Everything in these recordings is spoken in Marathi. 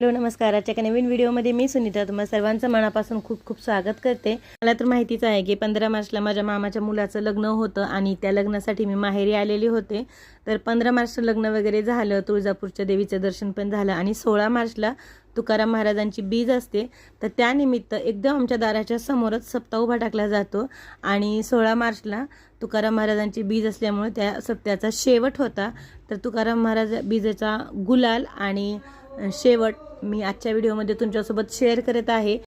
हॅलो नमस्कार आजच्या एका नवीन व्हिडिओमध्ये मी सुनीता. तुम्हाला सर्वांचं मनापासून खूप खूप स्वागत करते. मला तर माहितीच आहे की पंधरा मार्चला माझ्या मामाच्या मुलाचं लग्न होतं आणि त्या लग्नासाठी मी माहेरी आलेली होते. तर पंधरा मार्चला लग्न वगैरे झालं तुळजापूरच्या देवीचं दर्शन पण झालं आणि सोळा मार्चला तुकाराम महाराजांची बीज असते. तर त्यानिमित्त एकदम आमच्या दाराच्या समोरच सप्ताह उभा टाकला जातो आणि सोळा मार्चला तुकाराम महाराजांची बीज असल्यामुळे त्या सप्त्याचा शेवट होता. तर तुकाराम महाराज बीजेचा गुलाल आणि शेवट मी आजच्या व्हिडिओमध्ये तुमच्यासोबत शेअर करत आहे.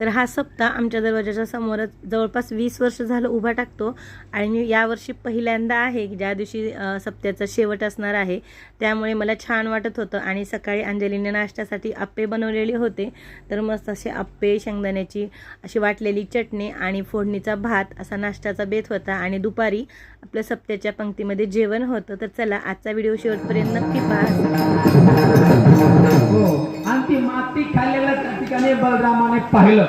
तर हा सप्ताह आमच्या दरवाजाच्या समोरच जवळपास वीस वर्ष झालं उभा टाकतो. आणि मी यावर्षी पहिल्यांदा आहे की ज्या दिवशी सप्त्याचा शेवट असणार आहे त्यामुळे मला छान वाटत होतं. आणि सकाळी अंजलीने नाश्त्यासाठी आप्पे बनवलेले होते. तर मस्त असे आप्पे शेंगदाण्याची अशी वाटलेली चटणी आणि फोडणीचा भात असा नाश्त्याचा बेत होता. आणि दुपारी आपल्या सप्त्याच्या पंक्तीमध्ये जेवण होतं. तर चला आजचा व्हिडिओ शेवटपर्यंत नक्की पहा. हो ती माती खाल्लेल्या त्या ठिकाणी बलरामाने पाहिलं.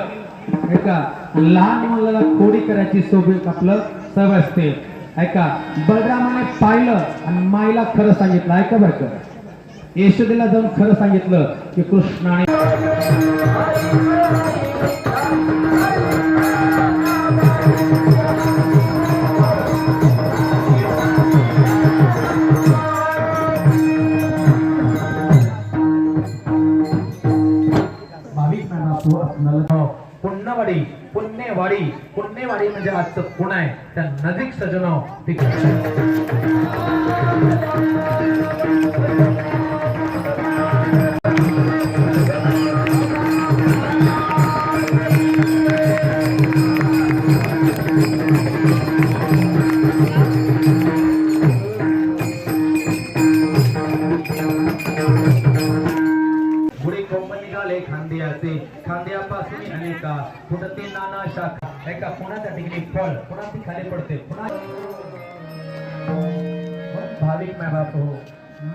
ऐका लहान मुलाला खोडी करायची सोबत आपलं सवय असते. ऐका बलरामाने पाहिलं आणि माईला खरं सांगितलं. ऐका बरं का. यशोदेला जाऊन खरं सांगितलं की कृष्णाने भाविक नाना आपणाला हो, पुण्यवाडी पुण्यवाडी पुण्यवाडी म्हणजे आजचं पुणे आहे? त्या नजीक सजनव हो, ती पुढे नाना शाखा. ठिकाणी फळ ती खाली पडते? पुन्हा भाविक हो.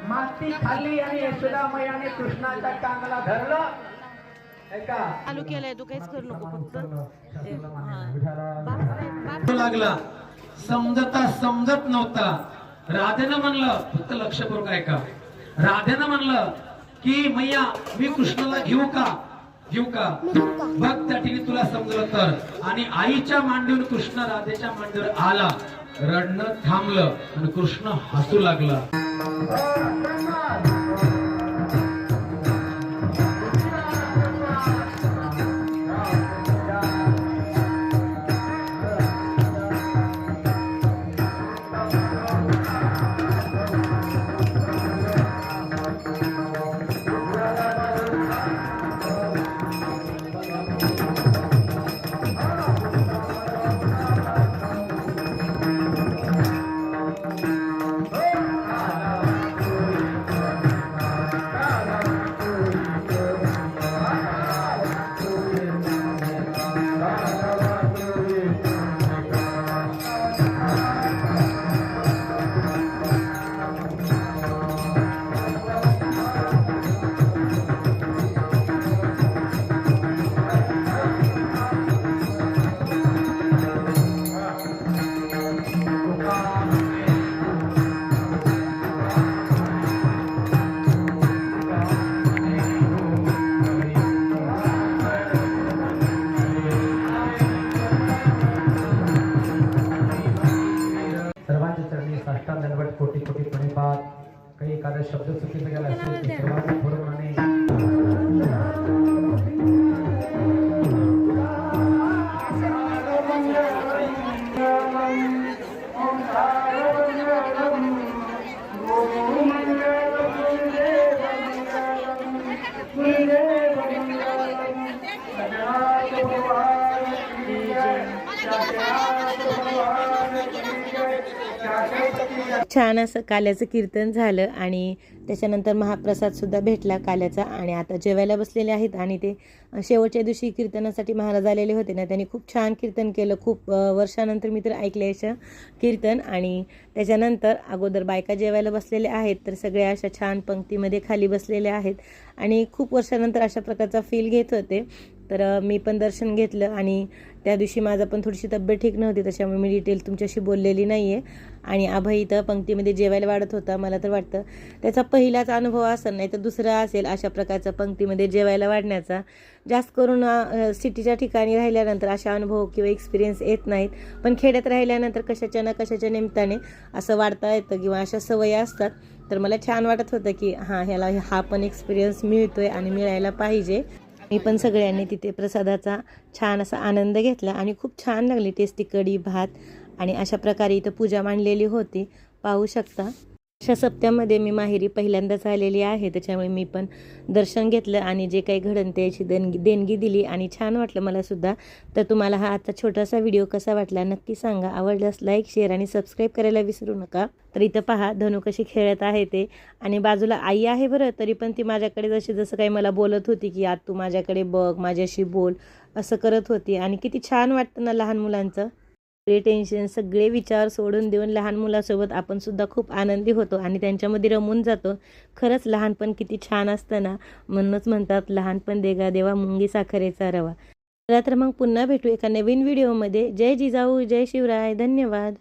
माती खाल्ली आणि यशोदा मैयाने कृष्णाच्या टांगला धरलं. ऐका चालू केलंय तू काहीच करू नको फक्त. ते. लागला. समजता समजत नव्हता. राधेनं म्हणलं फक्त लक्षपूर्वक ऐका राधेनं म्हणलं की मैया मी कृष्णाला घेऊ का? घेऊ का? बघ त्या ठिकाणी तुला समजलं तर. आणि आईच्या मांडीवर कृष्ण राधेच्या मांडीवर आला. रडणं थांबलं आणि कृष्ण हसू लागला. शब्द चुकीचा गेला असेल तर छान असं काल्याचं कीर्तन झालं आणि त्याच्यानंतर महाप्रसाद सुद्धा भेटला काल्याचा आणि आता जेवायला बसलेले आहेत आणि ते शेवटच्या दिवशी कीर्तनासाठी महाराज आलेले होते ना त्यांनी खूप छान कीर्तन केलं. खूप वर्षानंतर मी तर ऐकले असं कीर्तन आणि त्याच्यानंतर अगोदर बायका जेवायला बसलेल्या आहेत तर सगळ्या अशा छान पंक्तीमध्ये खाली बसलेल्या आहेत आणि खूप वर्षानंतर अशा प्रकारचा फील घेत होते. तर मी पण दर्शन घेतलं आणि त्या दिवशी माझा पण थोडीशी तब्येत ठीक नव्हती त्याच्यामुळे मी डिटेल तुमच्याशी बोललेली नाही आहे आणि अभय इथं पंक्तीमध्ये जेवायला वाढत होता मला तर वाटतं. त्याचा पहिलाच अनुभव असेल नाही तर दुसरा असेल अशा प्रकारचा पंक्तीमध्ये जेवायला वाढण्याचा. जास्त करून सिटीच्या ठिकाणी राहिल्यानंतर अशा अनुभव किंवा एक्सपिरियन्स येत नाहीत. पण खेड्यात राहिल्यानंतर कशाच्या ना कशाच्या निमित्ताने असं वाढता येतं किंवा अशा सवयी असतात. तर मला छान वाटत होतं की हां ह्याला हा पण एक्सपिरियन्स मिळतोय आणि मिळायला पाहिजे. मी पण सगळ्यांनी तिथे प्रसादाचा छान असा आनंद घेतला आणि खूप छान लागली टेस्टी कढी भात आणि अशा प्रकारे इथं पूजा मांडलेली होती. पाहू शकता. अशा सप्त्यामध्ये मी माहेरी पहिल्यांदाच आलेली आहे. त्याच्यामुळे मी पण दर्शन घेतलं आणि जे काही घडण त्याची देणगी देणगी दिली आणि छान वाटलं मला सुद्धा. तर तुम्हाला हा आजचा छोटासा व्हिडिओ कसा वाटला नक्की सांगा. आवडल्यास लाईक शेअर आणि सबस्क्राईब करायला विसरू नका. तर इथं पहा धनु कशी खेळत आहे ते. आणि बाजूला आई आहे बरं तरी पण ती माझ्याकडे जशी जसं काही मला बोलत होती की आज तू माझ्याकडे बघ माझ्याशी बोल असं करत होती. आणि किती छान वाटतं ना लहान मुलांचं. सगळे टेन्शन सगळे विचार सोडून देऊन लहान मुलासोबत आपण सुद्धा खूप आनंदी होतो आणि त्यांच्यामध्ये रमून जातो. खरंच लहानपण किती छान असतं ना? म्हणूनच म्हणतात लहानपण देगा देवा मुंगी साखरेचा रवा. चला तर मग पुन्हा भेटू एका नवीन व्हिडिओमध्ये जय जिजाऊ जय शिवराय. धन्यवाद.